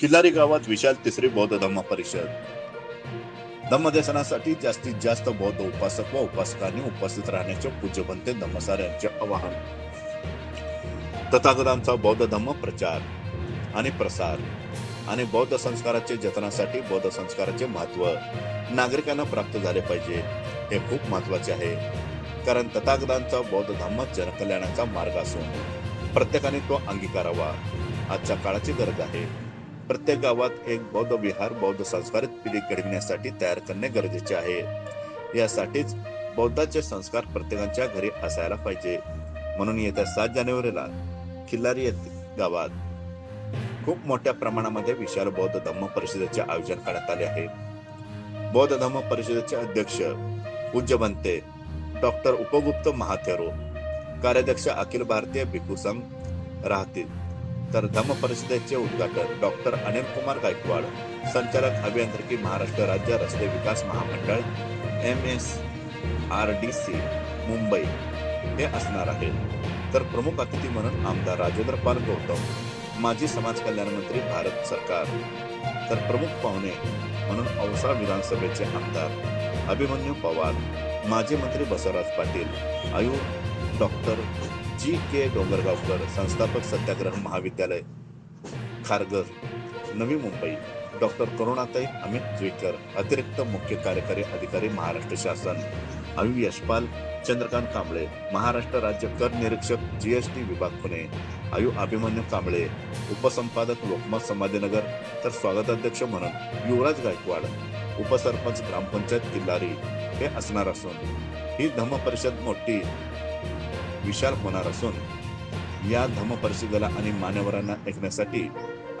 किल्लारी गावात विशाल तिसरी बौद्ध धम्म परिषद. धम्मदेशनासाठी जास्तीत जास्त बौद्ध उपासक व उपासकांनी उपस्थित राहण्याचे पूज्यपंते धम्मसार यांचे आवाहन. तथागतांचा बौद्ध धम्म प्रचार आणि प्रसार आणि बौद्ध संस्काराचे जतनासाठी बौद्ध संस्काराचे महत्त्व नागरिकांना प्राप्त झाले पाहिजे हे खूप महत्त्वाचे आहे. कारण तथागतांचा बौद्ध धम्म जनकल्याणाचा मार्ग असून प्रत्येकाने तो अंगीकारावा. आजच्या काळाची गरज आहे. प्रत्येक गावात एक बौद्ध विहार बौद्ध संस्कारित पिढी घडविण्यासाठी तयार करणे गरजेचे आहे. यासाठीच बौद्धाचे संस्कार प्रत्येकाच्या घरी असायला पाहिजे. म्हणून येत्या सात जानेवारीला खिल्लारी येथे गावात खूप मोठ्या प्रमाणामध्ये विशाल बौद्ध धम्म परिषदेचे आयोजन करण्यात आले आहे. बौद्ध धम्म परिषदेचे अध्यक्ष पूज्य बनते डॉक्टर उपगुप्त महाथेरो कार्याध्यक्ष अखिल भारतीय भिकू संघ राहतील. तर धम्म परिषदेचे उद्घाटन डॉक्टर अनिल कुमार गायकवाड संचालक अभियांत्रिकी महाराष्ट्र राज्य रस्ते विकास महामंडळ M S R D C Mumbai. हे असणार आहे तर प्रमुख अतिथी म्हणून आमदार राजेंद्र पाल गौतम माजी समाज कल्याण मंत्री भारत सरकार. तर प्रमुख पाहुणे म्हणून औसा विधानसभेचे आमदार अभिमन्यू पवार माजी मंत्री बसवराज पाटील आयु डॉक्टर जी के डोंगरगावकर संस्थापक सत्याग्रह महाविद्यालय खारगर नवी मुंबई. डॉक्टर करुणाताई अमित द्विकर अतिरिक्त मुख्य कार्यकारी अधिकारी महाराष्ट्र शासन. आयु यशपाल चंद्रकांत कांबळे महाराष्ट्र राज्य कर निरीक्षक जीएसटी विभाग पुणे. आयु अभिमन्यू कांबळे उपसंपादक लोकमत संभाजीनगर. तर स्वागताध्यक्ष म्हणून युवराज गायकवाड. उपसरपंच ग्रामपंचायत किल्लारी हे असणार असून ही धम्म परिषद मोठी विशाल होणार असून या धम्म परिषदेला आणि मान्यवरांना ऐकण्यासाठी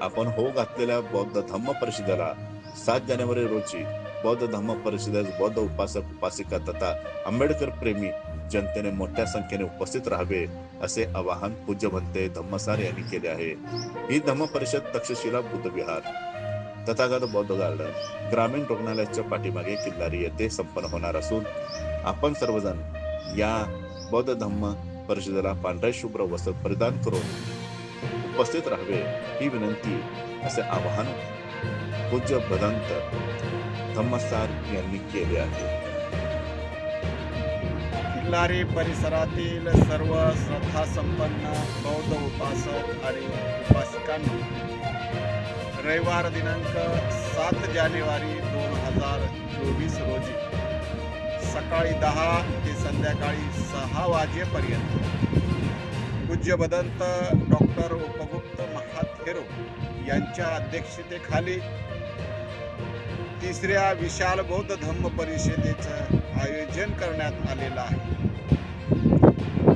आपण हो घातलेल्या बौद्ध धम्म परिषदेला सात जानेवारी रोजी बौद्ध धम्म परिषदेस बौद्ध उपासक उपासिका तथा आंबेडकर प्रेमी जनतेने मोठ्या संख्येने उपस्थित राहावे असे आवाहन पूज्यभंते धम्मसार यांनी केले आहे. ही धम्म परिषद तक्षशिला बुद्ध विहार तथागत बौद्ध गार्डन ग्रामीण रुग्णालयाच्या पाठीमागे किल्लारी येथे संपन्न होणार असून आपण सर्वजण या बौद्ध धम्म परिषदेला पांढरे शुभ्र वस्त्र परिधान करून उपस्थित राहावे ही विनंती असे आवाहन पूज्य भदंत धम्मसार यांनी केले आहे. किल्लारी परिसरातील सर्व श्रद्धासंपन्न बौद्ध उपासक आणि उपासिकांना रविवार दिनांक सात जानेवारी दोन हजार चोवीस रोजी सकाळी दहा ते संध्याकाळी सहा वाजेपर्यंत पूज्य बदंत डॉक्टर उपगुप्त महाथेरो यांच्या अध्यक्षतेखाली तिसऱ्या विशाल बौद्ध धम्म परिषदेचं आयोजन करण्यात आलेलं आहे.